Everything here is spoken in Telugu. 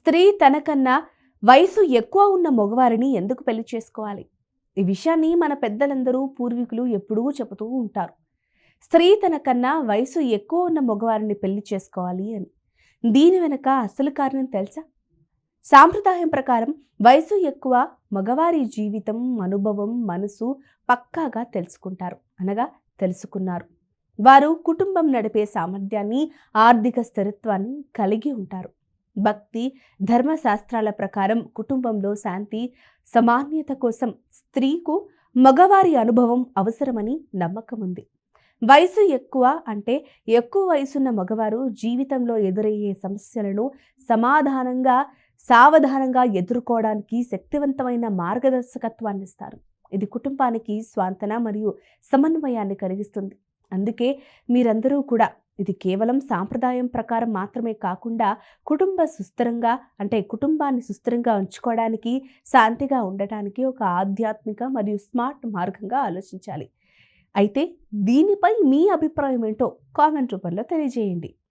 స్త్రీ తనకన్నా వయసు ఎక్కువ ఉన్న మగవారిని ఎందుకు పెళ్ళి చేసుకోవాలి? ఈ విషయాన్ని మన పెద్దలందరూ పూర్వీకులు ఎప్పుడూ చెబుతూ ఉంటారు. స్త్రీ తనకన్నా వయసు ఎక్కువ ఉన్న మగవారిని పెళ్ళి చేసుకోవాలి అని. దీని వెనక అసలు కారణం తెలుసా? సాంప్రదాయం ప్రకారం వయసు ఎక్కువ మగవారి జీవితం అనుభవం మనసు పక్కాగా తెలుసుకుంటారు. అనగా తెలుసుకున్నారు. వారు కుటుంబం నడిపే సామర్థ్యాన్ని ఆర్థిక స్థిరత్వాన్ని కలిగి ఉంటారు. భక్తి ధర్మశాస్త్రాల ప్రకారం కుటుంబంలో శాంతి సమాన్యత కోసం స్త్రీకు మగవారి అనుభవం అవసరమని నమ్మకం ఉంది వయసు ఎక్కువ అంటే ఎక్కువ వయసున్న మగవారు జీవితంలో ఎదురయ్యే సమస్యలను సమాధానంగా సావధానంగా ఎదుర్కోవడానికి శక్తివంతమైన మార్గదర్శకత్వాన్ని ఇస్తారు. ఇది కుటుంబానికి స్వాంతన మరియు సమన్వయాన్ని కలిగిస్తుంది. అందుకే మీరందరూ కూడా ఇది కేవలం సాంప్రదాయం ప్రకారం మాత్రమే కాకుండా కుటుంబ సుస్థిరంగా అంటే కుటుంబాన్ని సుస్థిరంగా ఉంచుకోవడానికి శాంతిగా ఉండటానికి ఒక ఆధ్యాత్మిక మరియు స్మార్ట్ మార్గంగా ఆలోచించాలి. అయితే దీనిపై మీ అభిప్రాయం ఏంటో కామెంట్ రూపంలో తెలియజేయండి.